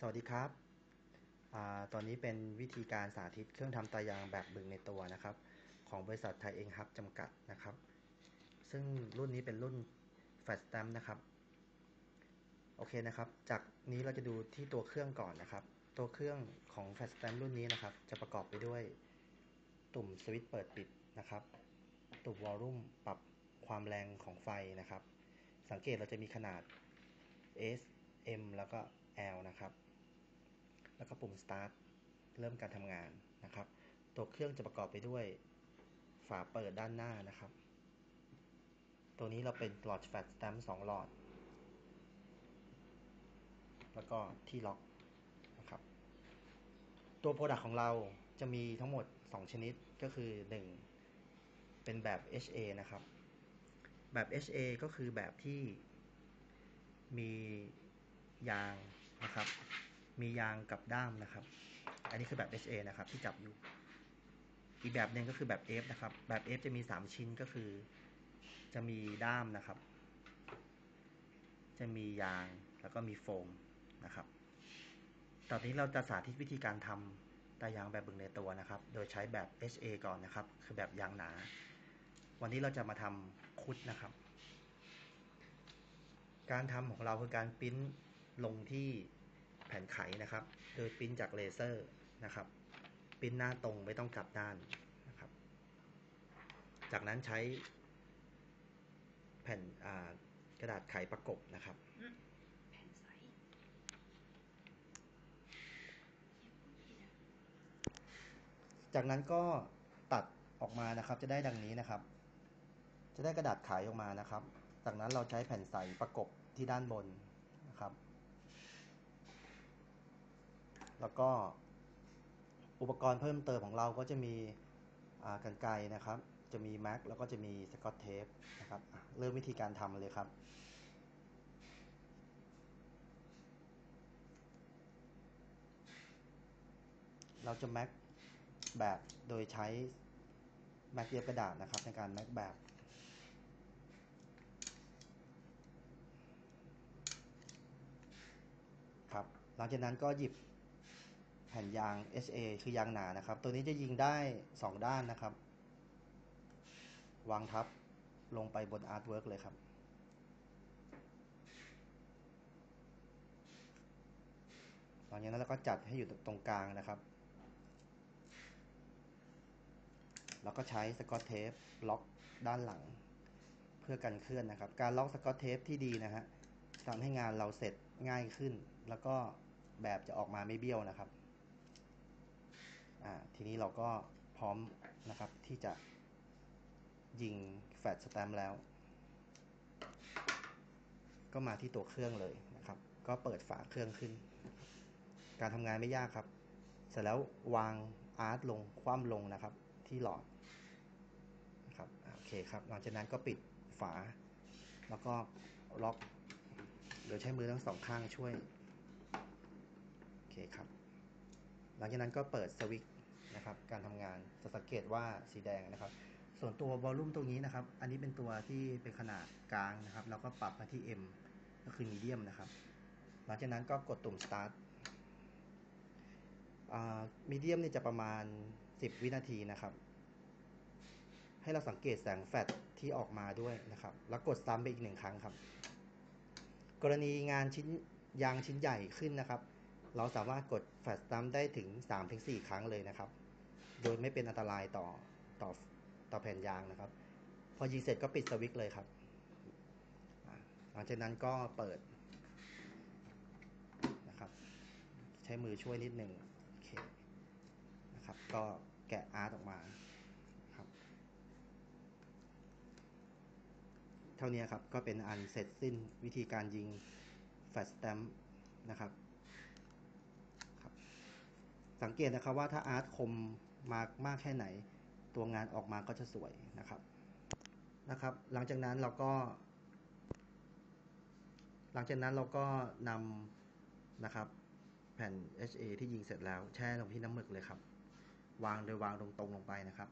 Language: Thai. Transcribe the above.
สวัสดีครับอตอนนี้เป็นวิธีการสาธิตเครื่องทำตายางแบบบึงในตัวนะครับ ของบริษัทไทยเองฮับจำกัดนะครับ ซึ่งรุ่นนี้เป็นรุ่นแฟลชสแตมนะครับ โอเคนะครับ จากนี้เราจะดูที่ตัวเครื่องก่อนนะครับ ตัวเครื่องของแฟลชสแตมรุ่นนี้นะครับ จะประกอบไปด้วยตุ่มสวิตช์เปิดปิดนะครับ ตุ่มวอลลุ่มปรับความแรงของไฟนะครับ สังเกตเราจะมีขนาด S M แล้วก็ L นะครับ แล้วก็ปุ่ม start เริ่มการทำงานนะครับ ตัวเครื่องจะประกอบไปด้วยฝาเปิดด้านหน้านะครับ ตัวนี้เราเป็นหลอดแฟลชสแตมป์สองหลอด แล้วก็ที่ล็อกนะครับ ตัวโปรดักต์ของเราจะมีทั้งหมด 2 ชนิดก็คือ 1 เป็นแบบ HA นะครับ แบบ HA ก็คือแบบที่มียางนะครับ มียางกับด้ามนะครับ อันนี้คือแบบ HA นะครับที่จับอยู่ อีกแบบหนึ่งก็คือแบบ F นะครับ แบบ F จะมี 3 ชิ้นก็คือ จะมีด้ามนะครับ จะมียางแล้วก็มีโฟมนะครับ ตอนนี้เราจะสาธิตวิธีการทำตายางแบบบึงในตัวนะครับ โดยใช้แบบ HA ก่อนนะครับ คือแบบยางหนา วันนี้เราจะมาทำคุดนะครับ การทำของเราคือการปิ้นลงที่ แผ่นไขนะครับ โดยปิ้นจากเลเซอร์นะครับปิ้นหน้าตรงไม่ต้องกลับด้านนะครับ จากนั้นใช้แผ่นกระดาษไขประกบนะครับจากนั้นก็ตัดออกมานะครับ จะได้ดังนี้นะครับ จะได้กระดาษไขออกมานะครับ จากนั้นเราใช้แผ่นใสประกบที่ด้านบนนะครับ แล้วก็อุปกรณ์เพิ่มเติมของเราก็จะมีกันไกนะครับ จะมีแม็กแล้วก็จะมีสกอตเทปนะครับเริ่มวิธีการทำเลยครับเราจะแม็กแบบโดยใช้แม็กเย็บกระดาษนะครับ ในการแม็กแบบครับหลังจากนั้นก็หยิบ ผ่นยาง HA คือยางหนานะครับ ตัวนี้จะยิงได้ 2 ด้านนะครับ วางทับลงไปบนอาร์ตเวิร์กเลยครับ หลังจากนั้นเราก็จัดให้อยู่ตรงกลางนะครับ แล้วก็ใช้สกอตเทปล็อกด้านหลัง เพื่อกันเคลื่อนนะครับ การล็อกสกอตเทปที่ดีนะฮะทำให้งานเราเสร็จง่ายขึ้น แล้วก็แบบจะออกมาไม่เบี้ยวนะครับ ทีนี้เราก็พร้อมนะครับที่จะยิงแฟลชสแตมแล้ว ก็มาที่ตัวเครื่องเลยนะครับ ก็เปิดฝาเครื่องขึ้น การทำงานไม่ยากครับ เสร็จแล้ววางอาร์ตลงคว่ำลงนะครับ ที่หลอดนะครับโอเคครับ หลังจากนั้นก็ปิดฝา แล้วก็ล็อกโดยใช้มือทั้งสองข้างช่วย โอเคครับ หลังจากนั้นก็เปิดสวิตช์ นะครับการทำงานจะสังเกตว่าสีแดงนะครับ ส่วนตัววอลลุ่มตรงนี้นะครับ อันนี้เป็นตัวที่เป็นขนาดกลางนะครับแล้วก็ปรับมาที่ M ก็คือมีเดียมนะครับ หลังจากนั้นก็กดตุ่ม start มีเดียมนี่จะประมาณ 10 วินาทีนะครับ ให้เราสังเกตแสงแฟลชที่ออกมาด้วยนะครับ แล้วกดซ้ำไปอีกหนึ่งครั้งครับ กรณีงานชิ้นยางชิ้นใหญ่ขึ้นนะครับ เราสามารถกดแฟลชซ้ำได้ถึง 3-4 ครั้งเลยนะครับ ดยไม่เป็นอันตรายต่อต่อต่อแผ่นยางนะครับ พอยิงเสร็จก็ปิดสวิตช์เลยครับหลังจากนั้นก็เปิดนะครับ ใช้มือช่วยนิดหนึ่งโอเคนะครับ ก็แกะอาร์ตออกมาครับเท่านี้ครับก็เป็นอันเสร็จสิ้นวิธีการยิงแฟลชสแตมป์นะครับครับสังเกตนะครับว่าถ้าอาร์ตคม มากมากแค่ไหน ตัวงานออกมาก็จะสวยนะครับนะครับ หลังจากนั้นเราก็ หลังจากนั้นเราก็นำนะครับแผ่น HA ที่ยิงเสร็จแล้วแช่ลงที่น้ำหมึกเลยครับ วางโดยวางตรงๆลงไปนะครับ